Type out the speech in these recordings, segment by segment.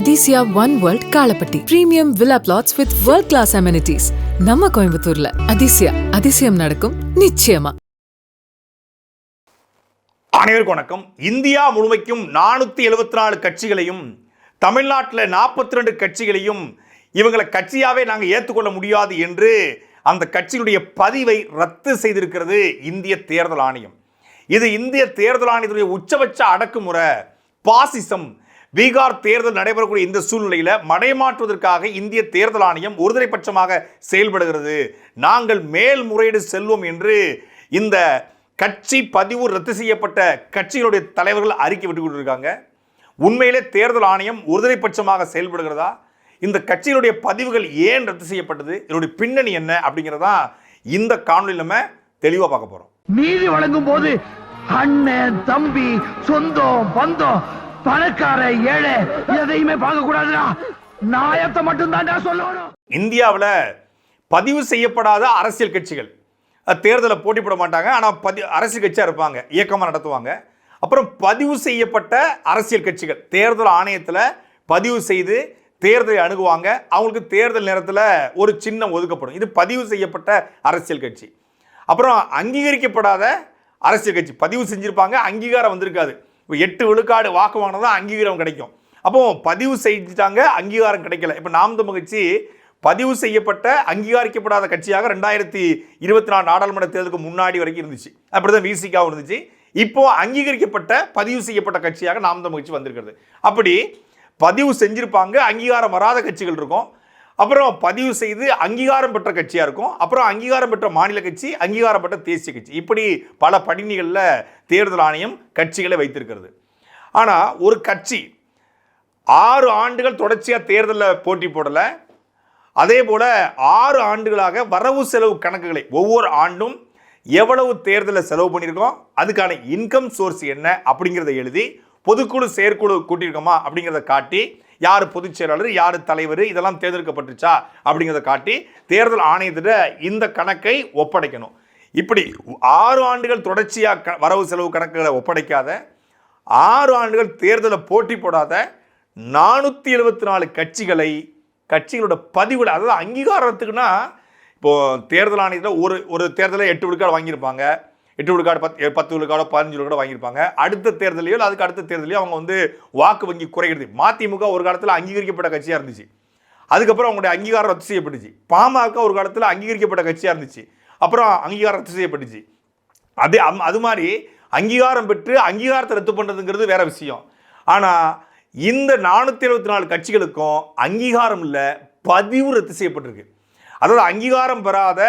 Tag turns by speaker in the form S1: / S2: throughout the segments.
S1: Athisaya one world Kalapatti premium villa plots with world class amenities நம்ம கோயம்புத்தூர்ல. அதிசயா அதிசயம் நடக்கும் நிச்சயமா.
S2: அனைவருக்கும் வணக்கம். இந்தியா முழுமைக்கும் நானூற்றி எழுபத்தி நாலு கட்சிகளையும் தமிழ்நாட்டில் நாற்பத்தி ரெண்டு கட்சிகளையும் இவங்களை கட்சியாவே நாங்கள் ஏற்றுக்கொள்ள முடியாது என்று அந்த கட்சியினுடைய பதிவை ரத்து செய்திருக்கிறது இந்திய தேர்தல் ஆணையம். இது இந்திய தேர்தல் ஆணையத்துடைய உச்சபட்ச அடக்குமுறை பாசிசம் பீகார் தேர்தல் நடைபெறக்கூடிய இந்த சூழ்நிலையில் மடைமாற்றுவதற்காக இந்திய தேர்தல் ஆணையம் ஒருதலைபட்சமாக செயல்படுகிறது. நாங்கள் மேல்முறையீடு செல்வோம் என்று இந்த கட்சி பதிவு ரத்து செய்யப்பட்ட கட்சிகளுடைய தலைவர்கள் அறிக்கை விட்டு கொண்டிருக்காங்க. உண்மையிலே தேர்தல் ஆணையம் ஒருதலைபட்சமாக செயல்படுகிறதா? இந்த கட்சிகளுடைய பதிவுகள் ஏன் ரத்து செய்யப்பட்டது? இதனுடைய பின்னணி என்ன? அப்படிங்கிறதா இந்த காணொலி நம்ம தெளிவாக பார்க்க போகிறோம்
S3: நீதி வழங்கும் போது அண்ணன் தம்பி சொந்தம் பந்தம் பணக்கார ஏழை எதையுமே பார்க்க கூடாதுடா நாயத்தை மட்டும்தான் சொல்லணும்.
S2: இந்தியாவில் பதிவு செய்யப்படாத அரசியல் கட்சிகள். தேர்தலை போட்டி போட மாட்டாங்க ஆனால் பதி அரசியல் கட்சியாக இருப்பாங்க இயக்கமாக நடத்துவாங்க. அப்புறம் பதிவு செய்யப்பட்ட அரசியல் கட்சிகள் தேர்தல் ஆணையத்தில் பதிவு செய்து தேர்தலை அணுகுவாங்க. அவங்களுக்கு தேர்தல் நேரத்தில் ஒரு சின்னம் ஒதுக்கப்படும். இது பதிவு செய்யப்பட்ட அரசியல் கட்சி. அப்புறம் அங்கீகரிக்கப்படாத அரசியல் கட்சி பதிவு செஞ்சுருப்பாங்க அங்கீகாரம் வந்திருக்காது. இப்போ எட்டு விழுக்காடு வாக்கு வாங்கினா தான் அங்கீகாரம் கிடைக்கும். அப்போ பதிவு செஞ்சுட்டாங்க அங்கீகாரம் கிடைக்கல. இப்போ நாம் கட்சி பதிவு செய்யப்பட்ட அங்கீகரிக்கப்படாத கட்சியாக ரெண்டாயிரத்தி இருபத்தி நாலு நாடாளுமன்ற தேர்தலுக்கு முன்னாடி வரைக்கும் இருந்துச்சு. அப்படி தான் விசிகாவும் இருந்துச்சு. இப்போ அங்கீகரிக்கப்பட்ட பதிவு செய்யப்பட்ட கட்சியாக நாம் கட்சி வந்திருக்கிறது. அப்படி பதிவு செஞ்சுருப்பாங்க அங்கீகாரம் வராத கட்சிகள் இருக்கும். அப்புறம் பதிவு செய்து அங்கீகாரம் பெற்ற கட்சியாக இருக்கும். அப்புறம் அங்கீகாரம் பெற்ற மாநில கட்சி அங்கீகாரம் பெற்ற தேசிய கட்சி. இப்படி பல படிநிகளில் தேர்தல் ஆணையம் கட்சிகளை வைத்திருக்கிறது. ஆனால் ஒரு கட்சி ஆறு ஆண்டுகள் தொடர்ச்சியாக தேர்தலில் போட்டி போடலை. அதே போல் ஆறு ஆண்டுகளாக வரவு செலவு கணக்குகளை ஒவ்வொரு ஆண்டும் எவ்வளவு தேர்தலில் செலவு பண்ணியிருக்கோம்? அதுக்கான இன்கம் சோர்ஸ் என்ன? அப்படிங்கிறத எழுதி பொதுக்குழு செயற்குழு கூட்டியிருக்கோமா? அப்படிங்கிறத காட்டி யார் பொதுச் செயலாளர் யார் தலைவர் இதெல்லாம் தேர்ந்தெடுக்கப்பட்டுச்சா அப்படிங்கிறத காட்டி தேர்தல் ஆணையத்திட்ட இந்த கணக்கை ஒப்படைக்கணும். இப்படி ஆறு ஆண்டுகள் தொடர்ச்சியாக க வரவு செலவு கணக்குகளை ஒப்படைக்காத ஆறு ஆண்டுகள் தேர்தலை போட்டி போடாத நானூற்றி எழுபத்தி நாலு கட்சிகளை கட்சிகளோட பதிவுகளை அதாவது அங்கீகாரத்துக்குன்னா இப்போது தேர்தல் ஆணையத்தில் ஒரு ஒரு தேர்தலை எட்டு விழுக்காடு வாங்கியிருப்பாங்க. எட்டு விழுக்காடு பத்து பத்து விழுக்காடோ பதினஞ்சு விழுக்காடோ வாங்கியிருப்பாங்க. அடுத்த தேர்தலையோ இல்லை அதுக்கு அடுத்த தேர்தலையோ அவங்க வந்து வாக்கு வங்கி குறைகிறது மதிமுக ஒரு காலத்தில் அங்கீகரிக்கப்பட்ட கட்சியாக இருந்துச்சு. அதுக்கப்புறம் அவங்களுடைய அங்கீகாரம் ரத்து செய்யப்பட்டுச்சு. பாமக ஒரு காலத்தில் அங்கீகரிக்கப்பட்ட கட்சியாக இருந்துச்சு. அப்புறம் அங்கீகாரம் ரத்து செய்யப்பட்டுச்சு. அது அம்- அது மாதிரி அங்கீகாரம் பெற்று அங்கீகாரத்தை ரத்து பண்ணுறதுங்கிறது வேற விஷயம். ஆனால் இந்த நானூற்றி எழுபத்தி நாலு கட்சிகளுக்கும் அங்கீகாரம் இல்லை பதிவு ரத்து செய்யப்பட்டிருக்கு. அதாவது அங்கீகாரம் பெறாத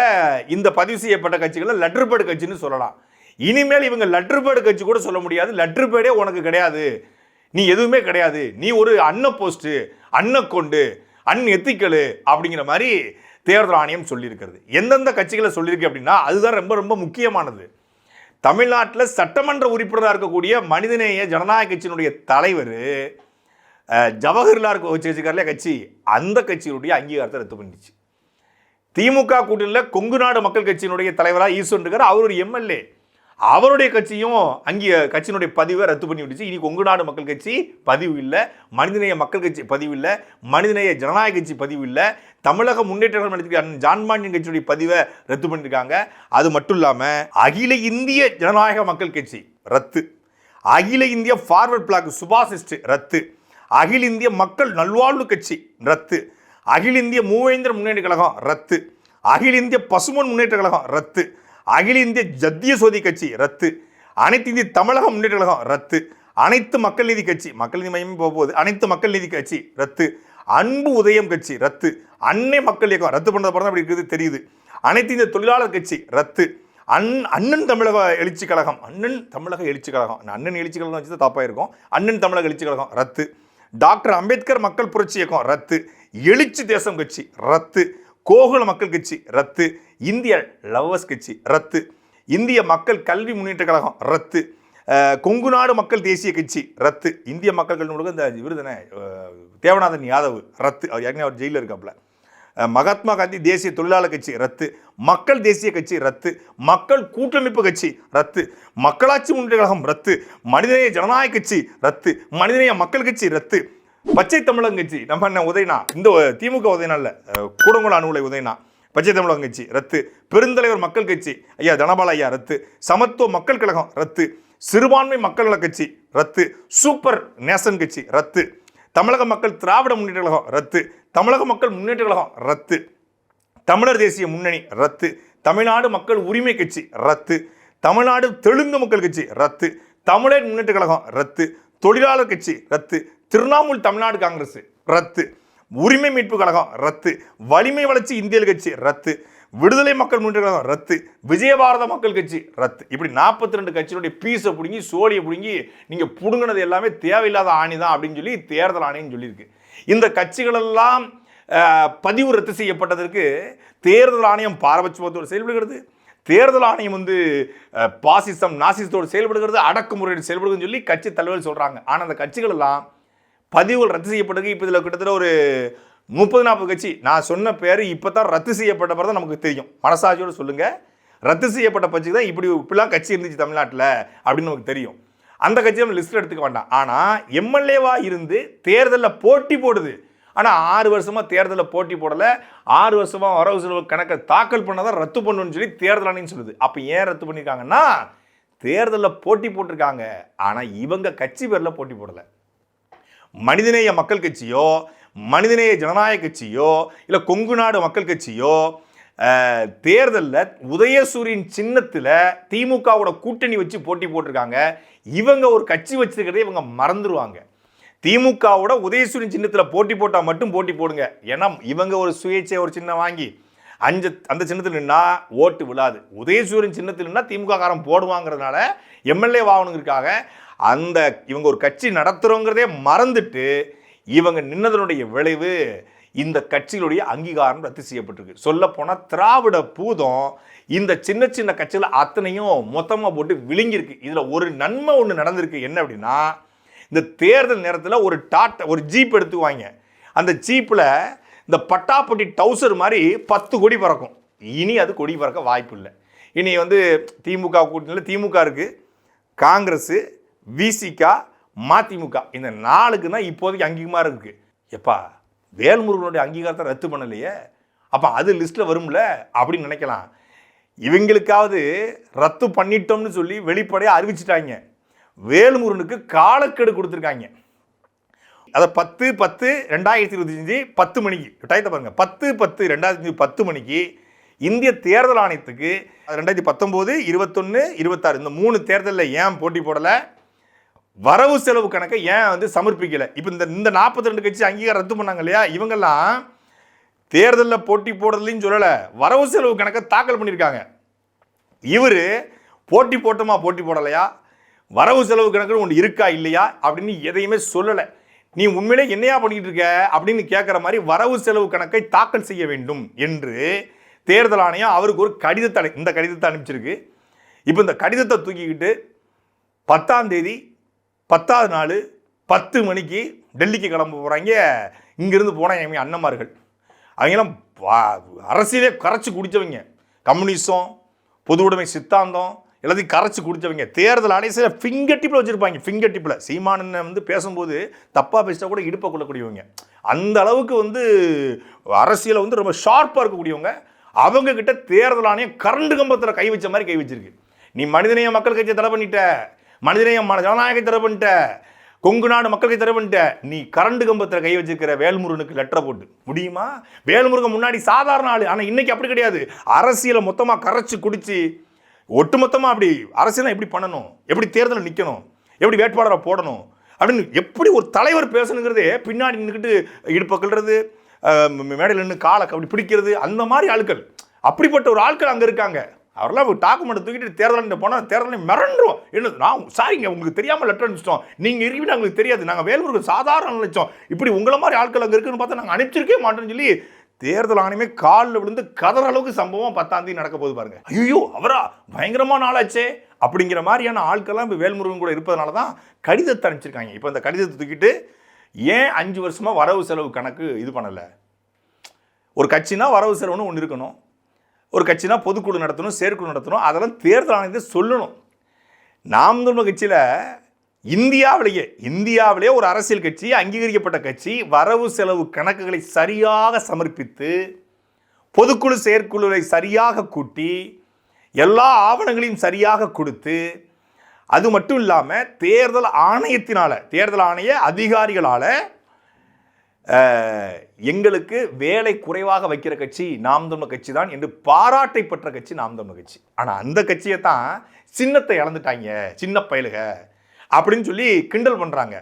S2: இந்த பதிவு செய்யப்பட்ட கட்சிகளை லெட்டர் பேடு கட்சின்னு சொல்லலாம். இனிமேல் இவங்க லெட்டர் பேடு கட்சி கூட சொல்ல முடியாது. லெட்டர் பேடே உனக்கு கிடையாது. நீ எதுவுமே கிடையாது. நீ ஒரு அன்ன போஸ்ட்டு அன்ன கொண்டு அன் எத்திக்கலு அப்படிங்கிற மாதிரி தேர்தல் ஆணையம் சொல்லியிருக்கிறது. எந்தெந்த கட்சிகளை சொல்லியிருக்கு அப்படின்னா அதுதான் ரொம்ப ரொம்ப முக்கியமானது. தமிழ்நாட்டில் சட்டமன்ற உறுப்பினராக இருக்கக்கூடிய மனிதநேய ஜனநாயக கட்சியினுடைய தலைவர் ஜவஹர்லால் வச்சு வச்சுக்கார்ல கட்சி அந்த கட்சியினுடைய அங்கீகாரத்தை ரத்து பண்ணிச்சு திமுக கூட்டணியில் கொங்கு நாடு மக்கள் கட்சியினுடைய தலைவராக ஈஸ்வன் இருக்கார் அவருடைய எம்எல்ஏ. அவருடைய கட்சியும் அங்கே கட்சியினுடைய பதிவை ரத்து பண்ணி விட்டுச்சு. இனி கொங்கு நாடு மக்கள் கட்சி பதிவு இல்லை. மனிதநேய மக்கள் கட்சி பதிவு இல்லை. மனிதநேய ஜனநாயக கட்சி பதிவு இல்லை. தமிழக முன்னேற்ற நடத்திய அண்ணன் ஜான்பாண்டியன் கட்சியுடைய பதிவை ரத்து பண்ணியிருக்காங்க அது மட்டும் இல்லாமல் அகில இந்திய ஜனநாயக மக்கள் கட்சி ரத்து. அகில இந்திய ஃபார்வர்ட் பிளாக் சுபாசிஸ்ட் ரத்து. அகில இந்திய மக்கள் நல்வாழ்வு கட்சி ரத்து. அகில இந்திய மூவேந்திர முன்னேற்ற கழகம் ரத்து. அகில இந்திய பசுமன் முன்னேற்ற கழகம் ரத்து. அகில இந்திய ஜத்திய சோதி கட்சி ரத்து. அனைத்து இந்திய தமிழக முன்னேற்ற கழகம் ரத்து. அனைத்து மக்கள் நீதி கட்சி மக்கள் நீதி மையம் போக போகுது. அனைத்து மக்கள் நீதி கட்சி ரத்து. அன்பு உதயம் கட்சி ரத்து. அன்னை மக்கள் இயக்கம் ரத்து பண்ணது அப்புறம் தான் அப்படி இருக்குது தெரியுது. அனைத்து இந்திய தொழிலாளர் கட்சி ரத்து. அன் அண்ணன் தமிழக எழுச்சி கழகம் அண்ணன் தமிழக எழுச்சி கழகம். அண்ணன் எழுச்சி கழகம் வச்சு தான் தப்பாக இருக்கும் அண்ணன் தமிழக எழுச்சி கழகம் ரத்து. டாக்டர் அம்பேத்கர் மக்கள் புரட்சி இயக்கம் ரத்து. எழுச்சி தேசம் கட்சி ரத்து. கோகுல மக்கள் கட்சி ரத்து. இந்திய லவ்வர்ஸ் கட்சி ரத்து. இந்திய மக்கள் கல்வி முன்னேற்ற கழகம் ரத்து. கொங்கு நாடு மக்கள் தேசிய கட்சி ரத்து. இந்திய மக்கள் கல்வி முன்னேற்ற இந்த விருதுன தேவநாதன் யாதவ் ரத்து. அவர் ஏற்கனவே அவர் ஜெயிலில் இருக்காப்புல. மகாத்மா காந்தி தேசிய தொழிலாளர் கட்சி ரத்து. மக்கள் தேசிய கட்சி ரத்து. மக்கள் கூட்டமைப்பு கட்சி ரத்து. மக்களாட்சி முன்னேற்ற கழகம் ரத்து. மனிதநேய ஜனநாயக கட்சி ரத்து. மனிதநேய மக்கள் கட்சி ரத்து. பச்சை தமிழகம் கட்சி நம்ம என்ன உதயனா இந்த திமுக உதயனா இல்லை கூடங்குள அணுகுலை உதயனா பச்சை தமிழகம் கட்சி ரத்து. பெருந்தலைவர் மக்கள் கட்சி ஐயா தனபால ஐயா ரத்து. சமத்துவ மக்கள் கழகம் ரத்து. சிறுபான்மை மக்கள் நல கட்சி ரத்து. சூப்பர் நேசன் கட்சி ரத்து. தமிழக மக்கள் திராவிட முன்னேற்ற கழகம் ரத்து. தமிழக மக்கள் முன்னேற்ற கழகம் ரத்து. தமிழர் தேசிய முன்னணி ரத்து. தமிழ்நாடு மக்கள் உரிமை கட்சி ரத்து. தமிழ்நாடு தெலுங்கு மக்கள் கட்சி ரத்து. தமிழர் முன்னேற்ற கழகம் ரத்து. தொழிலாளர் கட்சி ரத்து. திருவண்ணாமூல் தமிழ்நாடு காங்கிரஸ் ரத்து. உரிமை மீட்பு கழகம் ரத்து. வலிமை வளர்ச்சி இந்தியல் கட்சி ரத்து. விடுதலை மக்கள் முன்னேற்ற கழகம் ரத்து. விஜயபாரத மக்கள் கட்சி ரத்து. இப்படி நாற்பத்தி ரெண்டு கட்சியினுடைய பீஸை பிடுங்கி சோழியை பிடுங்கி நீங்கள் பிடுங்கினது எல்லாமே தேவையில்லாத ஆணி தான் அப்படின்னு சொல்லி தேர்தல் ஆணையம் சொல்லியிருக்கு. இந்த கட்சிகளெல்லாம் பதிவு ரத்து செய்யப்பட்டதற்கு தேர்தல் ஆணையம் பாரபட்சத்தோடு செயல்படுகிறது. தேர்தல் ஆணையம் வந்து பாசிசம் நாசிசத்தோடு செயல்படுகிறது அடக்குமுறையோடு செயல்படுதுன்னு சொல்லி கட்சி தலைவர்கள் சொல்கிறாங்க ஆனால் அந்த கட்சிகள் எல்லாம் பதிவுகள் ரத்து செய்யப்பட்டிருக்கு இப்போ இதில் கிட்டத்தட்ட ஒரு முப்பது நாற்பது கட்சி. நான் சொன்ன பேர் இப்போ தான் ரத்து செய்யப்பட்ட பிறகு தான் நமக்கு தெரியும். மனசாட்சியோடு சொல்லுங்கள் ரத்து செய்யப்பட்ட பட்சத்துக்கு தான் இப்படி இப்படிலாம் கட்சி இருந்துச்சு தமிழ்நாட்டில் அப்படின்னு நமக்கு தெரியும். அந்த கட்சி நம்ம லிஸ்ட்டில் எடுத்துக்க வேண்டாம். ஆனால் எம்எல்ஏவாக இருந்து தேர்தலில் போட்டி போடுது. ஆனால் ஆறு வருஷமாக தேர்தலில் போட்டி போடலை. ஆறு வருஷமாக வரவு செலவு கணக்கை தாக்கல் பண்ணாதான் ரத்து பண்ணணும்னு சொல்லி தேர்தல் ஆணையம் சொல்லுது. அப்போ ஏன் ரத்து பண்ணியிருக்காங்கன்னா தேர்தலில் போட்டி போட்டிருக்காங்க. ஆனால் இவங்க கட்சி பேரில் போட்டி போடலை. மனிதநேய மக்கள் கட்சியோ மனிதநேய ஜனநாயக கட்சியோ இல்லை கொங்கு நாடு மக்கள் கட்சியோ தேர்தலில் உதயசூரியன் சின்னத்தில் திமுகவோட கூட்டணி வச்சு போட்டி போட்டிருக்காங்க. இவங்க ஒரு கட்சி வச்சுருக்கிறத இவங்க மறந்துடுவாங்க திமுகவோட உதயசூரியன் சின்னத்தில் போட்டி போட்டால் மட்டும் போட்டி போடுங்க. ஏன்னா இவங்க ஒரு சுயேட்சை ஒரு சின்னம் வாங்கி அஞ்சு அந்த சின்னத்தில் நின்னா ஓட்டு விழாது. உதயசூரியன் சின்னத்தில் நின்னா திமுக காரம் போடுவாங்கிறதுனால எம்எல்ஏ வாகனங்களுக்காக அந்த இவங்க ஒரு கட்சி நடத்துகிறோங்கிறதே மறந்துட்டு இவங்க நின்னதனுடைய விளைவு இந்த கட்சிகளுடைய அங்கீகாரம் ரத்து செய்யப்பட்டிருக்கு. சொல்லப்போனால் திராவிட பூதம் இந்த சின்ன சின்ன கட்சிகள் அத்தனையும் மொத்தமாக போட்டு விழுங்கியிருக்கு. இதில் ஒரு நன்மை ஒன்று நடந்திருக்கு. என்ன அப்படின்னா இந்த தேர்தல் நேரத்தில் ஒரு டாட்டா ஒரு ஜீப் எடுத்துக்குவாங்க. அந்த ஜீப்பில் இந்த பட்டாப்பட்டி டவுசர் மாதிரி பத்து கொடி பறக்கும். இனி அது கொடி பறக்க வாய்ப்பு இல்லை. இனி வந்து திமுக கூட்டணியில் திமுக இருக்குது காங்கிரஸு விசிகா மதிமுக. இந்த நாளுக்கு தான் இப்போதைக்கு அங்கீகமாக இருக்குது எப்பா வேல்முருகனுடைய அங்கீகாரத்தை ரத்து பண்ணலையே? அப்போ அது லிஸ்ட்டில் வரும்ல? அப்படின்னு நினைக்கலாம். இவங்களுக்காவது ரத்து பண்ணிட்டோம்னு சொல்லி வெளிப்படையாக அறிவிச்சிட்டாங்க. வேல்முருகனுக்கு காலக்கெடு கொடுத்துருக்காங்க. அதை பத்து பத்து ரெண்டாயிரத்தி இருபத்தஞ்சி பத்து மணிக்கு டயத்தை பாருங்கள் பத்து பத்து ரெண்டாயிரத்தி பத்து மணிக்கு இந்திய தேர்தல் ஆணையத்துக்கு ரெண்டாயிரத்தி பத்தொம்போது இருபத்தொன்று இருபத்தாறு இந்த மூணு தேர்தலில் ஏன் போட்டி போடலை? வரவு செலவு கணக்கை ஏன் வந்து சமர்ப்பிக்கலை? இப்போ இந்த இந்த நாற்பத்தி ரெண்டு கட்சி அங்கீகாரம் ரத்து பண்ணாங்க இல்லையா? இவங்கெல்லாம் தேர்தலில் போட்டி போடுறதுலையும் சொல்லலை. வரவு செலவு கணக்கை தாக்கல் பண்ணியிருக்காங்க. இவர் போட்டி போட்டோமா போட்டி போடலையா? வரவு செலவு கணக்கு ஒன்று இருக்கா இல்லையா? அப்படின்னு எதையுமே சொல்லலை. நீ உண்மையிலே என்னையா பண்ணிக்கிட்டு இருக்க? அப்படின்னு கேட்குற மாதிரி வரவு செலவு கணக்கை தாக்கல் செய்ய வேண்டும் என்று தேர்தல் ஆணையம் அவருக்கு ஒரு கடிதத்தை இந்த கடிதத்தை அனுப்பிச்சிருக்கு. இப்போ இந்த கடிதத்தை தூக்கிக்கிட்டு பத்தாம் தேதி பத்தாவது நாள் பத்து மணிக்கு டெல்லிக்கு கிளம்ப போகிறாங்க இங்கேருந்து போன எங்கள் அண்ணன்மார்கள். அவங்கெல்லாம் அரசியலே கரைச்சி குடித்தவங்க கம்யூனிசம் பொது உடைமை சித்தாந்தம் எல்லாத்தையும் கரைச்சி குடித்தவங்க தேர்தல் ஆணைய ஃபிங்கர் டிப்பில் வச்சுருப்பாங்க. ஃபிங்கர் டிப்பில் சீமானனை வந்து பேசும்போது தப்பாக பேசிட்டா கூட இடுப்பை கொள்ளக்கூடியவங்க அந்த அளவுக்கு வந்து அரசியலை வந்து ரொம்ப ஷார்ப்பாக இருக்கக்கூடியவங்க. அவங்கக்கிட்ட தேர்தல் ஆணையம் கரண்டு கம்பத்தில் கை வச்ச மாதிரி கை வச்சிருக்கு. நீ மனிதநேய மக்கள் கட்சியை தடை பண்ணிட்ட. மனிதநேய ம- ஜனநாயகத்தை தடை பண்ணிட்ட கொங்கு நாடு மக்களுக்கு தடை நீ கரண்டு கம்பத்தில் கை வச்சிருக்கிற வேல்முருகனுக்கு லெட்டரை போட்டு. முடியுமா? வேல்முருகன் முன்னாடி சாதாரண ஆள். ஆனால் இன்னைக்கு அப்படி கிடையாது. அரசியலை மொத்தமாக கரைச்சி குடிச்சு ஒட்டுமொத்தமாக அப்படி அரசியலை எப்படி பண்ணணும்? எப்படி தேர்தலில் நிற்கணும் எப்படி வேட்பாளரை போடணும்? அப்படின்னு எப்படி ஒரு தலைவர் பேசணுங்கிறதே பின்னாடி நின்றுக்கிட்டு இடுப்பை மேடையில் நின்று காலை அப்படி பிடிக்கிறது அந்த மாதிரி ஆட்கள். அப்படிப்பட்ட ஒரு ஆட்கள் அங்கே இருக்காங்க. அவரெல்லாம் டாக்குமெண்ட் தூக்கிட்டு தேர்தல் போனால் தேர்தலில் மிரண்டுவோம் என்ன நான் சாரிங்க உங்களுக்கு தெரியாமல் லெட்டர் அனுப்பிச்சிட்டோம். நீங்கள் இருக்கீங்க எங்களுக்கு தெரியாது. நாங்கள் வேலூருக்கு சாதாரண நினைச்சோம் இப்படி உங்களை மாதிரி ஆட்கள் அங்கே இருக்குன்னு பார்த்தா நாங்கள் அனுப்பிச்சிருக்கே மாட்டோம்னு சொல்லி தேர்தல் ஆணையமே காலில் விழுந்து கதற அளவுக்கு சம்பவம் பத்தாம் தேதி நடக்க போகுது பாருங்க. ஐயோ அவரா? பயங்கரமான ஆளாச்சே. அப்படிங்கிற மாதிரியான ஆட்கள்லாம் இப்போ வேல்முருகன் கூட இருப்பதனால தான் கடிதத்தை அனுப்பிச்சிருக்காங்க. இப்போ இந்த கடிதத்தை தூக்கிட்டு ஏன் அஞ்சு வருஷமாக வரவு செலவு கணக்கு இது பண்ணலை? ஒரு கட்சினா வரவு செலவுன்னு ஒன்று இருக்கணும். ஒரு கட்சினா பொதுக்குழு நடத்தணும் செயற்குழு நடத்தணும் அதெல்லாம் தேர்தல் ஆணையத்தை சொல்லணும். நாம் தமிழ் கட்சியில் இந்தியாவிலேயே இந்தியாவிலேயே ஒரு அரசியல் கட்சி அங்கீகரிக்கப்பட்ட கட்சி வரவு செலவு கணக்குகளை சரியாக சமர்ப்பித்து பொதுக்குழு செயற்குழுவை சரியாக கூட்டி எல்லா ஆவணங்களையும் சரியாக கொடுத்து அது மட்டும் இல்லாமல் தேர்தல் ஆணையத்தினால் தேர்தல் ஆணைய அதிகாரிகளால் எங்களுக்கு வேலை குறைவாக வைக்கிற கட்சி நாம் தமிழ் கட்சி தான் என்று பாராட்டை பெற்ற கட்சி நாம் தமிழ் கட்சி. ஆனால் அந்த கட்சியை தான் சின்னத்தை இழந்துட்டாங்க சின்ன பயலுக அப்படின்னு சொல்லி கிண்டல் பண்ணுறாங்க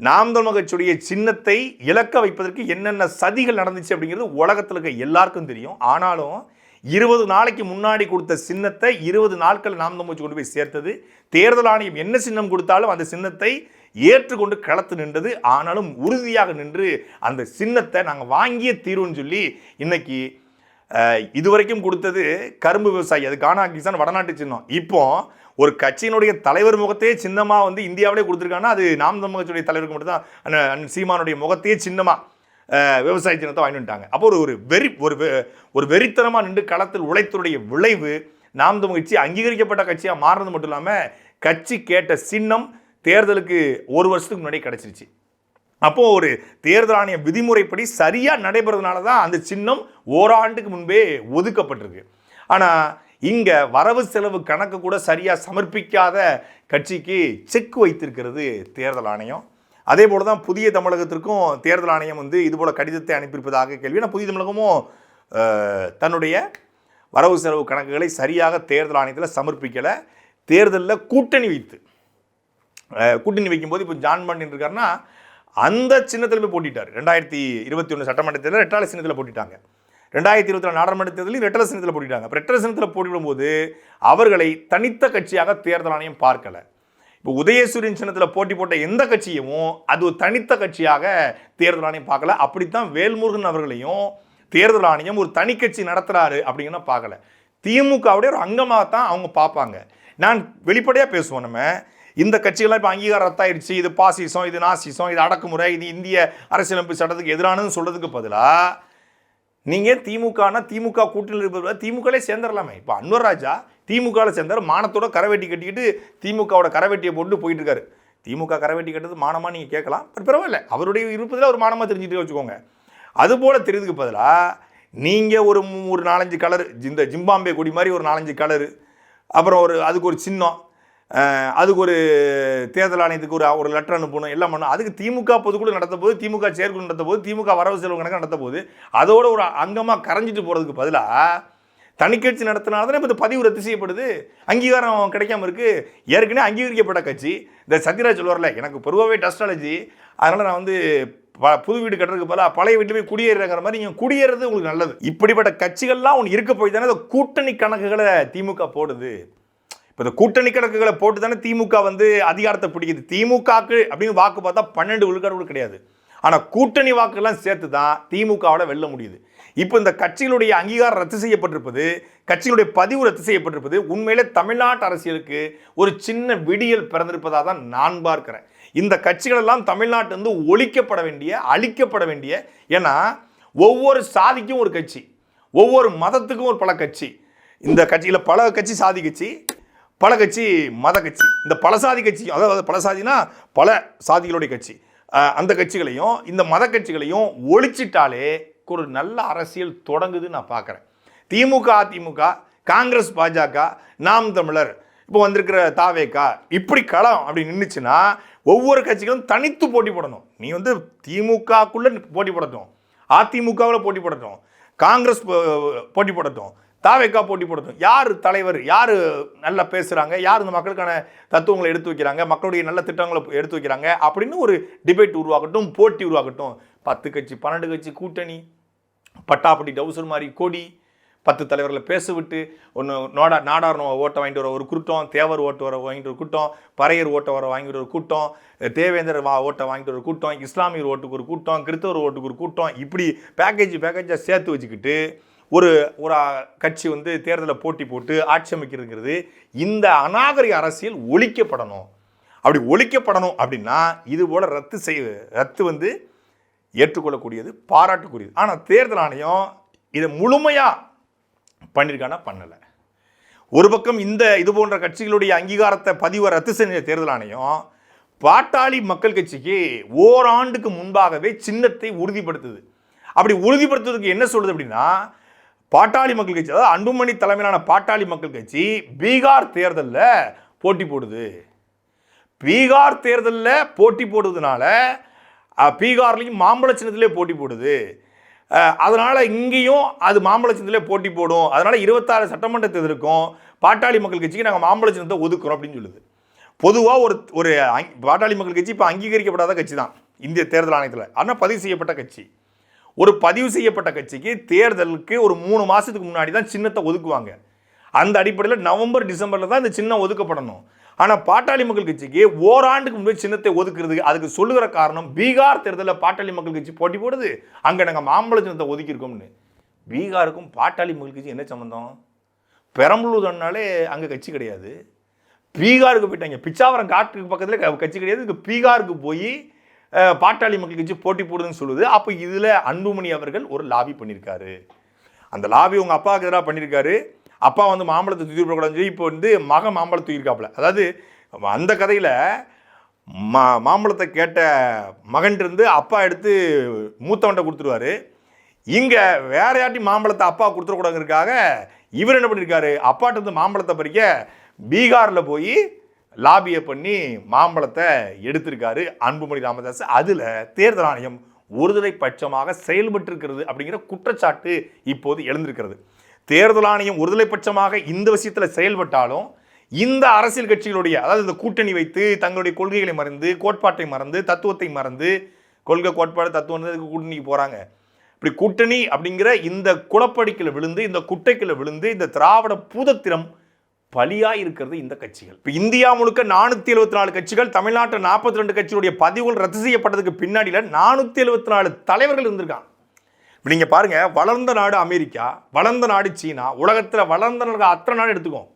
S2: நாம் தமிழ் கட்சியுடைய சின்னத்தை இழக்க வைப்பதற்கு என்னென்ன சதிகள் நடந்துச்சு அப்படிங்கிறது உலகத்தில் இருக்க எல்லாருக்கும் தெரியும். ஆனாலும் இருபது நாளைக்கு முன்னாடி கொடுத்த சின்னத்தை இருபது நாட்கள் நாம் தமிழ் கொண்டு போய் சேர்த்தது. தேர்தல் ஆணையம் என்ன சின்னம் கொடுத்தாலும் அந்த சின்னத்தை ஏற்றுக்கொண்டு களத்து நின்றது. ஆனாலும் உறுதியாக நின்று அந்த சின்னத்தை நாங்கள் வாங்கிய தீர்வுன்னு சொல்லி இன்னைக்கு இதுவரைக்கும் கொடுத்தது கரும்பு விவசாயி. அது கானா கிசான் வடநாட்டு சின்னம். இப்போ ஒரு கட்சியினுடைய தலைவர் முகத்தையே சின்னமாக வந்து இந்தியாவிலே கொடுத்துருக்காங்கன்னா அது நாம் தமிழகத்துடைய தலைவருக்கு மட்டும் தான் சீமானுடைய முகத்தையே சின்னமாக விவசாய சின்னத்தை வாங்கிட்டாங்க அப்போ ஒரு ஒரு வெறி ஒரு வெ- ஒரு வெறித்தனமாக நின்று களத்தில் உழைத்தருடைய விளைவு நாம் தமிழ் கட்சி அங்கீகரிக்கப்பட்ட கட்சியாக மாறுறது மட்டும் இல்லாமல் கட்சி கேட்ட சின்னம் தேர்தலுக்கு ஒரு வருஷத்துக்கு முன்னாடி கிடச்சிருச்சு. அப்போது ஒரு தேர்தல் ஆணைய விதிமுறைப்படி சரியாக நடைபெறதுனால தான் அந்த சின்னம் ஓராண்டுக்கு முன்பே ஒதுக்கப்பட்டிருக்கு. ஆனால் இங்கே வரவு செலவு கணக்கு கூட சரியாக சமர்ப்பிக்காத கட்சிக்கு செக் வைத்திருக்கிறது தேர்தல் ஆணையம். அதே போல் தான் புதிய தமிழகத்திற்கும் தேர்தல் ஆணையம் வந்து இதுபோல் கடிதத்தை அனுப்பியிருப்பதாக கேள்வி. ஆனால் புதிய தமிழகமும் தன்னுடைய வரவு செலவு கணக்குகளை சரியாக தேர்தல் ஆணையத்தில் சமர்ப்பிக்கலை. தேர்தலில் கூட்டணி வைத்து. கூட்டணி வைக்கும்போது இப்போ ஜான் பாண்டியன் இருக்காருன்னா அந்த சின்னத்தில் போய் போட்டிட்டார். ரெண்டாயிரத்தி இருபத்தி ஒன்று சட்டமன்ற தேர்தலில் ரெட்டாலை சின்னத்தில் போட்டிட்டாங்க. ரெண்டாயிரத்தி இருபத்தி நாலு நாடாளுமன்ற தேர்தலில் ரெட்டலை சின்னத்தில் போட்டிட்டாங்க. அப்போ ரெட்டலை சின்னத்தில் போட்டியிடும்போது அவர்களை தனித்த கட்சியாக தேர்தல் ஆணையம் பார்க்கலை. இப்போ உதயசூரியன் சின்னத்தில் போட்டி போட்ட எந்த கட்சியும் அது ஒரு தனித்த கட்சியாக தேர்தல் ஆணையம் பார்க்கல. அப்படித்தான் வேல்முருகன் அவர்களையும் தேர்தல் ஆணையம் ஒரு தனி கட்சி நடத்துகிறாரு அப்படிங்கன்னா பார்க்கல. திமுகவுடைய ஒரு அங்கமாக தான் அவங்க பார்ப்பாங்க. நான் வெளிப்படையாக பேசுவோம் நம்ம. இந்த கட்சிகள்லாம் இப்போ அங்கீகாரம் ரத்தாயிருச்சு இது பாசிசம் இது நாசிசம் இது அடக்குமுறை இது இந்திய அரசியலமைப்பு சட்டத்துக்கு எதிரானதுன்னு சொல்கிறதுக்கு பதிலாக நீங்கள் திமுகனா திமுக கூட்டணியில் இருப்பதில் திமுகலே சேர்ந்துடலாமே இப்போ அன்வர் ராஜா திமுகவில் சேர்ந்தார். மானத்தோட கரவேட்டி கட்டிக்கிட்டு திமுகவோட கரவேட்டியை போட்டு போயிட்டு இருக்காரு திமுக கரவேட்டி கட்டது மானமாக நீங்கள் கேட்கலாம். பட் பரவாயில்ல. அவருடைய இருப்பதில் ஒரு மானமாக தெரிஞ்சுட்டு வச்சுக்கோங்க. அதுபோல் தெரிஞ்சதுக்கு பதிலாக நீங்கள் ஒரு ஒரு நாலஞ்சு கலர் இந்த ஜிம்பாம்பே கொடி மாதிரி ஒரு நாலஞ்சு கலரு அப்புறம் ஒரு அதுக்கு ஒரு சின்னம் அதுக்கு ஒரு தேர்தல் ஆணையத்துக்கு ஒரு ஒரு லெட்டர் அனுப்பணும் எல்லாம் பண்ணணும். அதுக்கு திமுக பொதுக்குழு நடத்த போது திமுக செயற்குழு நடத்த போது திமுக வரவு செலவு கணக்கு நடத்த போது அதோட ஒரு அங்கமாக கரைஞ்சிட்டு போகிறதுக்கு பதிலாக தனிக்கட்சி நடத்தினால தானே இப்போ இந்த பதிவு ரத்து செய்யப்படுது. அங்கீகாரம் கிடைக்காம இருக்குது ஏற்கனவே அங்கீகரிக்கப்பட்ட கட்சி. இந்த சத்யராஜ் சொல்லுவார்ல எனக்கு பொதுவாகவே டஸ்ட் அதனால் நான் வந்து ப- புது வீடு கட்டுறதுக்கு பதிலாக பழைய வீட்டில் போய் குடியேறுங்கிற மாதிரி நீங்கள் குடியேறது உங்களுக்கு நல்லது. இப்படிப்பட்ட கட்சிகள்லாம் ஒன்று இருக்க போய் தானே இந்த கூட்டணி கணக்குகளை திமுக போடுது. இப்போ இந்த கூட்டணி கணக்குகளை போட்டு தானே திமுக வந்து அதிகாரத்தை பிடிக்குது. திமுகக்கு அப்படின்னு வாக்கு பார்த்தா பன்னெண்டு விழுக்காடு கிடையாது. ஆனால் கூட்டணி வாக்குலாம் சேர்த்து தான் திமுகவோட வெல்ல முடியுது. இப்போ இந்த கட்சிகளுடைய அங்கீகாரம் ரத்து செய்யப்பட்டிருப்பது கட்சிகளுடைய பதிவு ரத்து செய்யப்பட்டிருப்பது உண்மையிலே தமிழ்நாட்டு அரசியலுக்கு ஒரு சின்ன விடியல் பிறந்திருப்பதாக தான் நான் பார்க்கிறேன். இந்த கட்சிகளெல்லாம் தமிழ்நாட்டிலிருந்து ஒழிக்கப்பட வேண்டிய அழிக்கப்பட வேண்டிய ஏன்னா ஒவ்வொரு சாதிக்கும் ஒரு கட்சி ஒவ்வொரு மதத்துக்கும் ஒரு பல கட்சி. இந்த கட்சியில் பல கட்சி சாதி கட்சி பல கட்சி மத கட்சி. இந்த பல சாதி கட்சி அதாவது பல சாதினா பல சாதிகளுடைய கட்சி. அந்த கட்சிகளையும் இந்த மத கட்சிகளையும் ஒழிச்சிட்டாலே ஒரு நல்ல அரசியல் தொடங்குதுன்னு நான் பார்க்குறேன். திமுக அதிமுக காங்கிரஸ் பாஜக நாம் தமிழர் இப்போ வந்திருக்கிற தாவேக்கா இப்படி களம் அப்படி நின்றுச்சுன்னா ஒவ்வொரு கட்சிகளும் தனித்து போட்டி போடணும். நீ வந்து திமுகக்குள்ளே போட்டி போடட்டும். அதிமுகவில் போட்டி போடட்டும். காங்கிரஸ் போட்டி போடட்டும். தாவேக்கா போட்டி போடட்டும் யார் தலைவர் யார் நல்லா பேசுகிறாங்க யார் இந்த மக்களுக்கான தத்துவங்களை எடுத்து வைக்கிறாங்க மக்களுடைய நல்ல திட்டங்களை எடுத்து வைக்கிறாங்க அப்படின்னு ஒரு டிபேட் உருவாகட்டும் போட்டி உருவாகட்டும். பத்து கட்சி பன்னெண்டு கட்சி கூட்டணி பட்டாப்பட்டி டவுசர் மாதிரி கொடி பத்து தலைவர்களை பேச விட்டு ஒன்று நாடா நாடார் ஓட்டை வாங்கிட்டு வர ஒரு கூட்டம் தேவர் ஓட்டு வர வாங்கிட்டு ஒரு கூட்டம் பறையர் ஓட்டை வர வாங்கிட்டு ஒரு கூட்டம் தேவேந்தர் வா ஓட்டை வாங்கிட்டு ஒரு கூட்டம் இஸ்லாமியர் ஓட்டுக்கு ஒரு கூட்டம் கிறிஸ்தவர் ஓட்டுக்கு ஒரு கூட்டம் இப்படி பேக்கேஜ் பேக்கேஜாக சேர்த்து வச்சுக்கிட்டு ஒரு ஒரு கட்சி வந்து தேர்தலில் போட்டி போட்டு ஆட்சி அமைக்கிறதுங்கிறது இந்த அநாகரிக அரசியல் ஒழிக்கப்படணும். அப்படி ஒழிக்கப்படணும் அப்படின்னா இது போல் ரத்து செய் ரத்து வந்து ஏற்றுக்கொள்ளக்கூடியது பாராட்டுக்குரியது ஆனால் தேர்தல் ஆணையம் இதை முழுமையாக பண்ணியிருக்கானா பண்ணலை. ஒரு பக்கம் இந்த இது போன்ற கட்சிகளுடைய அங்கீகாரத்தை பதிவை ரத்து செஞ்ச தேர்தல் ஆணையம் பாட்டாளி மக்கள் கட்சிக்கு ஓராண்டுக்கு முன்பாகவே சின்னத்தை உறுதிப்படுத்துது. அப்படி உறுதிப்படுத்துவதற்கு என்ன சொல்லுது அப்படின்னா பாட்டாளி மக்கள் கட்சி அதாவது அன்புமணி தலைமையிலான பாட்டாளி மக்கள் கட்சி பீகார் தேர்தலில் போட்டி போடுது. பீகார் தேர்தலில் போட்டி போடுவதனால பீகார்லேயும் மாம்பழ சின்னத்திலே போட்டி போடுது. அதனால் இங்கேயும் அது மாம்பழ சின்னத்திலே போட்டி போடும். அதனால் இருபத்தாறு சட்டமன்ற தேர்தலுக்கும் பாட்டாளி மக்கள் கட்சிக்கு நாங்கள் மாம்பழ சின்னத்தை ஒதுக்குறோம் அப்படின்னு சொல்லுது. பொதுவாக ஒரு ஒரு அங்- பாட்டாளி மக்கள் கட்சி இப்போ அங்கீகரிக்கப்படாத கட்சி தான் இந்திய தேர்தல் ஆணையத்தில். ஆனால் பதிவு செய்யப்பட்ட கட்சி. ஒரு பதிவு செய்யப்பட்ட கட்சிக்கு தேர்தலுக்கு ஒரு மூணு மாதத்துக்கு முன்னாடி தான் சின்னத்தை ஒதுக்குவாங்க. அந்த அடிப்படையில் நவம்பர் டிசம்பரில் தான் இந்த சின்னம் ஒதுக்கப்படணும். ஆனால் பாட்டாளி மக்கள் கட்சிக்கு ஓராண்டுக்கு முன்பே சின்னத்தை ஒதுக்குறது அதுக்கு சொல்லுகிற காரணம் பீகார் தேர்தலில் பாட்டாளி மக்கள் கட்சி போட்டி போடுது. அங்கே நாங்கள் மாம்பழ சின்னத்தை ஒதுக்கியிருக்கோம்னு. பீகாருக்கும் பாட்டாளி மக்கள் கட்சி என்ன சம்மந்தம் பெரம்பலூர்னாலே அங்கே கட்சி கிடையாது. பீகாருக்கு போயிட்டாங்க. பிச்சாவரம் காட்டுக்கு பக்கத்தில் க- கட்சி கிடையாது. இங்கே பீகாருக்கு போய் பாட்டாளி மக்கள் கட்சி போட்டி போடுதுன்னு சொல்லுது. அப்போ இதில் அன்புமணி அவர்கள் ஒரு லாபி பண்ணியிருக்காரு அந்த லாபி உங்கள் அப்பாவுக்கு எதிராக பண்ணியிருக்காரு அப்பா வந்து மாம்பழத்தை தூக்கி போடக்கூடாதுன்னு சொல்லி இப்போ வந்து மகன் மாம்பழத்தை தூக்கியிருக்காப்புல. அதாவது அந்த கதையில் மா மாம்பழத்தை கேட்ட மகன்ட்டு இருந்து அப்பா எடுத்து மூத்தவன்ட்ட கொடுத்துருவாரு. இங்கே வேற யார்ட்டி மாம்பழத்தை அப்பா கொடுத்துடக்கூடாதுங்கிறதுக்காக இவர் என்ன பண்ணியிருக்காரு அப்பாட்ட இருந்து மாம்பழத்தை பறிக்க பீகாரில் போய் லாபியை பண்ணி மாம்பழத்தை எடுத்திருக்காரு அன்புமணி ராமதாஸ் அதில் தேர்தல் ஆணையம் ஒருதலை பட்சமாக செயல்பட்டிருக்கிறது அப்படிங்கிற குற்றச்சாட்டு இப்போது எழுந்திருக்கிறது. தேர்தல் ஆணையம் ஒருதலை பட்சமாக இந்த விஷயத்தில் செயல்பட்டாலும் இந்த அரசியல் கட்சிகளுடைய அதாவது இந்த கூட்டணி வைத்து தங்களுடைய கொள்கைகளை மறந்து கோட்பாட்டை மறந்து தத்துவத்தை மறந்து கொள்கை கோட்பாடு தத்துவம் கூட்டணிக்கு போகிறாங்க இப்படி கூட்டணி அப்படிங்கிற இந்த குளப்படிக்கில் விழுந்து இந்த குட்டைக்கில் விழுந்து இந்த திராவிட பூதத்திரம் பலியாக இருக்கிறது இந்த கட்சிகள். இப்போ இந்தியா முழுக்க நானூற்றி எழுபத்தி நாலு கட்சிகள் தமிழ்நாட்டில் நாற்பத்தி ரெண்டு கட்சிகளுடைய பதிவுகள் ரத்து செய்யப்பட்டதுக்கு பின்னாடியில் நானூற்றி எழுபத்தி நாலு தலைவர்கள் இருந்திருக்காங்க. இப்போ நீங்கள் பாருங்கள் வளர்ந்த நாடு அமெரிக்கா வளர்ந்த நாடு சீனா உலகத்தில் வளர்ந்த நாடு அத்தனை நாடு எடுத்துக்கோம்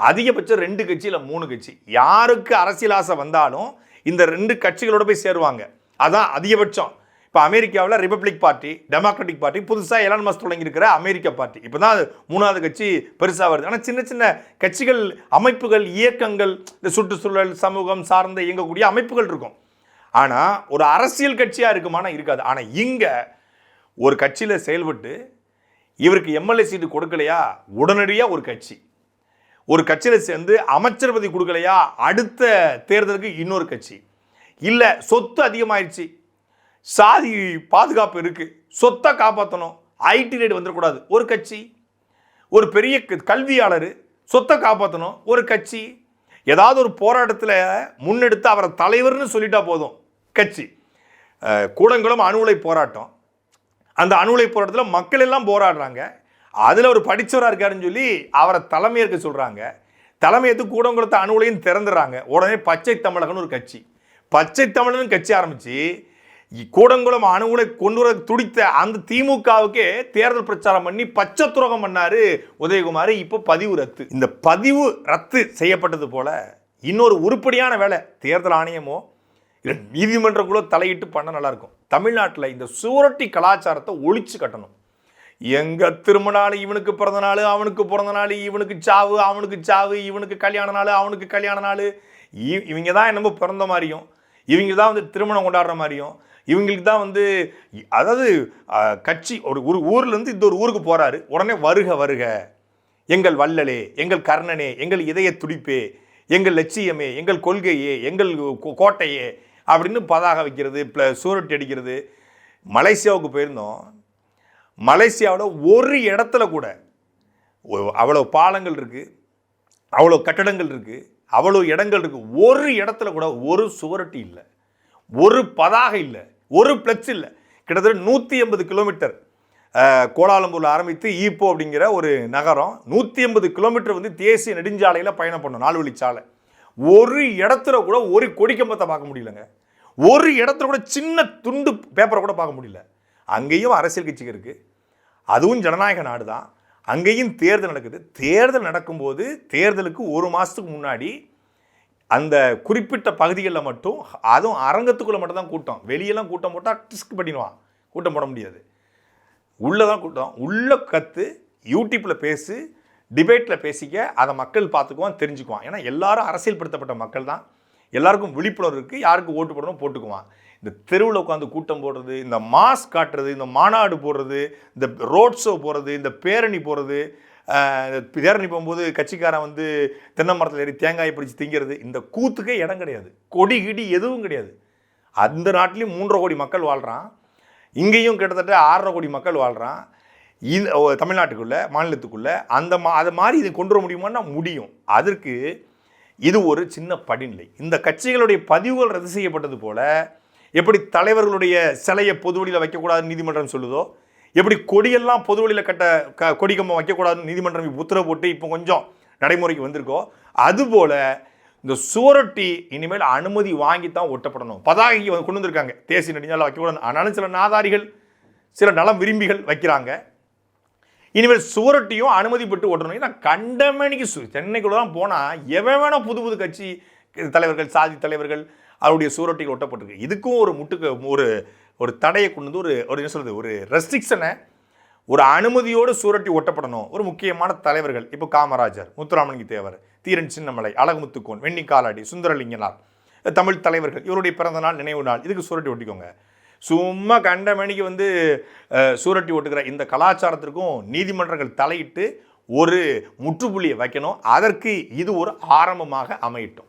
S2: அதிகபட்சம் ரெண்டு கட்சி இல்லை மூணு கட்சி. யாருக்கு அரசியல் ஆசை வந்தாலும் இந்த ரெண்டு கட்சிகளோட போய் சேருவாங்க. அதான் அதிகபட்சம். இப்போ அமெரிக்காவில் ரிப்பப்ளிக் பார்ட்டி டெமோக்ராட்டிக் பார்ட்டி புதுசாக எலான் மஸ்க் தொடங்கியிருக்கிற அமெரிக்க பார்ட்டி இப்போ தான் அது மூணாவது கட்சி பெருசாக வருது. ஆனால் சின்ன சின்ன கட்சிகள் அமைப்புகள் இயக்கங்கள் இந்த சுற்றுச்சூழல் சமூகம் சார்ந்த இயங்கக்கூடிய அமைப்புகள் இருக்கும். ஆனால் ஒரு அரசியல் கட்சியாக இருக்குமானா இருக்காது. ஆனால் இங்கே ஒரு கட்சியில் செயல்பட்டு இவருக்கு எம்எல்ஏ சீட்டு கொடுக்கலையா? உடனடியாக ஒரு கட்சி. ஒரு கட்சியில் சேர்ந்து அமைச்சர் பதவி கொடுக்கலையா? அடுத்த தேர்தலுக்கு இன்னொரு கட்சி. இல்லை சொத்து அதிகமாயிடுச்சு சாதி பாதுகாப்பு இருக்குது சொத்தை காப்பாற்றணும் ஐடி ரேட் வந்துடக்கூடாது. ஒரு கட்சி ஒரு பெரிய க- கல்வியாளர் சொத்தை காப்பாற்றணும் ஒரு கட்சி ஏதாவது ஒரு போராட்டத்தில் முன்னெடுத்து அவரை தலைவர்னு சொல்லிட்டா போதும். கட்சி. கூடங்குளம் அணு உலை போராட்டம். அந்த அணு உலை போராட்டத்தில் மக்கள் எல்லாம் போராடுறாங்க. அதில் ஒரு படித்தவராக இருக்காருன்னு சொல்லி அவரை தலைமையேற்க சொல்கிறாங்க தலைமையத்து கூடங்குளத்தை அணுலையும் திறந்துடுறாங்க. உடனே பச்சை தமிழகன்னு ஒரு கட்சி. பச்சை தமிழன் கட்சி ஆரம்பித்து கூடங்குளம் அணுகுலை கொண்டு வர துடித்த அந்த திமுகவுக்கே தேர்தல் பிரச்சாரம் பண்ணி பச்சை துரோகம் பண்ணாரு உதயகுமார். இப்போ பதிவு ரத்து. இந்த பதிவு ரத்து செய்யப்பட்டது போல இன்னொரு உருப்படியான வேலை தேர்தல் ஆணையமோ இல்லை நீதிமன்றக்குள்ளோ தலையிட்டு பண்ண நல்லாயிருக்கும். தமிழ்நாட்டில் இந்த சூரட்டி கலாச்சாரத்தை ஒழிச்சு கட்டணும். எங்கே திரும்ப இவனுக்கு பிறந்த நாள் அவனுக்கு பிறந்த நாள் இவனுக்கு சாவு அவனுக்கு சாவு இவனுக்கு கல்யாண நாள் அவனுக்கு கல்யாண நாள். இ- இவங்க தான் என்னமோ பிறந்த மாதிரியும் இவங்க தான் வந்து திருமணம் கொண்டாடுற மாதிரியும் இவங்களுக்கு தான் வந்து அதாவது கட்சி ஒரு ஒரு ஊர்லேருந்து இந்த ஒரு ஊருக்கு போகிறாரு உடனே வருக வருக. எங்கள் வள்ளலே எங்கள் கர்ணனே எங்கள் இதய துடிப்பே எங்கள் லட்சியமே எங்கள் கொள்கையே எங்கள் கோ- கோட்டையே அப்படின்னு பதாக வைக்கிறது ப்ள சூரட்டி அடிக்கிறது. மலேசியாவுக்கு போயிருந்தோம். மலேசியாவில் ஒரு இடத்துல கூட அவ்வளோ பாலங்கள் இருக்குது அவ்வளோ கட்டடங்கள் இருக்குது அவ்வளோ இடங்கள் இருக்குது ஒரு இடத்துல கூட ஒரு சுவரொட்டி இல்லை. ஒரு பதாக இல்லை. ஒரு பிளட்ஸ் இல்லை. கிட்டத்தட்ட நூற்றி எண்பது கிலோமீட்டர் கோலாலம்பூரில் ஆரம்பித்து ஈப்போ அப்படிங்கிற ஒரு நகரம் நூற்றி எண்பது கிலோமீட்டர் வந்து தேசிய நெடுஞ்சாலையில் பயணம் பண்ணோம் நாலு வழிச்சாலை ஒரு இடத்துல கூட ஒரு கொடிக்கம்பத்தை பார்க்க முடியலங்க. ஒரு இடத்துல கூட சின்ன துண்டு பேப்பரை கூட பார்க்க முடியல. அங்கேயும் அரசியல் கட்சிகள் இருக்குது அதுவும் ஜனநாயக நாடு தான் அங்கேயும் தேர்தல் நடக்குது. தேர்தல் நடக்கும்போது தேர்தலுக்கு ஒரு மாதத்துக்கு முன்னாடி அந்த குறிப்பிட்ட பகுதிகளில் மட்டும் அதுவும் அரங்கத்துக்குள்ளே மட்டும் தான் கூட்டம். வெளியெல்லாம் கூட்டம் போட்டால் டிஸ்க் பண்ணிடுவான். கூட்டம் போட முடியாது. உள்ளே தான் கூட்டம். உள்ளே கற்று யூடியூப்பில் பேசி டிபேட்டில் பேசிக்க அதை மக்கள் பார்த்துக்குவான் தெரிஞ்சுக்குவான். ஏன்னா எல்லாரும் அரசியல்படுத்தப்பட்ட மக்கள் தான். எல்லாருக்கும் விழிப்புணர்வு இருக்குது யாருக்கு ஓட்டு போடணும் போட்டுக்குவான். இந்த தெருவில் உட்காந்து கூட்டம் போடுறது இந்த மாஸ் காட்டுறது இந்த மாநாடு போடுறது இந்த ரோட் ஷோ போகிறது இந்த பேரணி போடுறது பேரணி போகும்போது கட்சிக்காரன் வந்து தென்னை மரத்தில் ஏறி தேங்காயை பிடிச்சி திங்கிறது இந்த கூத்துக்கே இடம் கிடையாது. கொடி கிடி எதுவும் கிடையாது. அந்த நாட்டிலையும் மூன்றரை கோடி மக்கள் வாழ்கிறான் இங்கேயும் கிட்டத்தட்ட ஆறரை கோடி மக்கள் வாழ்கிறான் இந்த தமிழ்நாட்டுக்குள்ளே மாநிலத்துக்குள்ளே அந்த மா அது மாதிரி இது கொண்டு வர முடியுமான்னா முடியும். அதற்கு இது ஒரு சின்ன படிநிலை. இந்த கட்சிகளுடைய பதிவுகள் ரத்து செய்யப்பட்டது போல் எப்படி தலைவர்களுடைய சிலையை பொதுவெளியில் வைக்கக்கூடாது நீதிமன்றம் சொல்லுதோ எப்படி கொடியெல்லாம் பொது வழியில் கட்ட க கொடி கம்பம் வைக்கக்கூடாதுன்னு நீதிமன்றம் உத்தரவு போட்டு இப்போ கொஞ்சம் நடைமுறைக்கு வந்திருக்கோ அதுபோல் இந்த சுவரொட்டி இனிமேல் அனுமதி வாங்கி தான் ஒட்டப்படணும். பதாகைக்கு வந்து கொண்டு வந்திருக்காங்க. தேசிய நெடுஞ்சாலை வைக்கக்கூடாது ஆனாலும் சில நாதாரிகள் சில நலம் விரும்பிகள் வைக்கிறாங்க. இனிமேல் சுவரொட்டியும் அனுமதி பெற்று ஓட்டணும் ஏன்னா கண்டமணிக்கு சு சென்னைக்குள்ளே தான் போனால் எவன் வேணா புது புது கட்சி தலைவர்கள் சாதி தலைவர்கள் அவருடைய சுவரொட்டிகள் ஒட்டப்பட்டிருக்கு. இதுக்கும் ஒரு முட்டுக்கு ஒரு ஒரு தடையை கொண்டு வந்து ஒரு ஒரு என்ன சொல்கிறது ஒரு ரெஸ்ட்ரிக்ஷனை ஒரு அனுமதியோடு சுவரொட்டி ஒட்டப்படணும். ஒரு முக்கியமான தலைவர்கள் இப்போ காமராஜர் முத்துராமலிங்க தேவர் தீரன் சின்னமலை அழகுமுத்துக்கோன் வெண்ணி காலாடி சுந்தரலிங்கனார் தமிழ் தலைவர்கள் இவருடைய பிறந்த நாள் நினைவு நாள் இதுக்கு சுவரொட்டி ஒட்டிக்கோங்க. சும்மா கண்டமணிக்கு வந்து சூரட்டி ஓட்டுகிற இந்த கலாச்சாரத்திற்கும் நீதிமன்றங்கள் தலையிட்டு ஒரு முற்றுப்புள்ளியை வைக்கணும். அதற்கு இது ஒரு ஆரம்பமாக அமையட்டும்.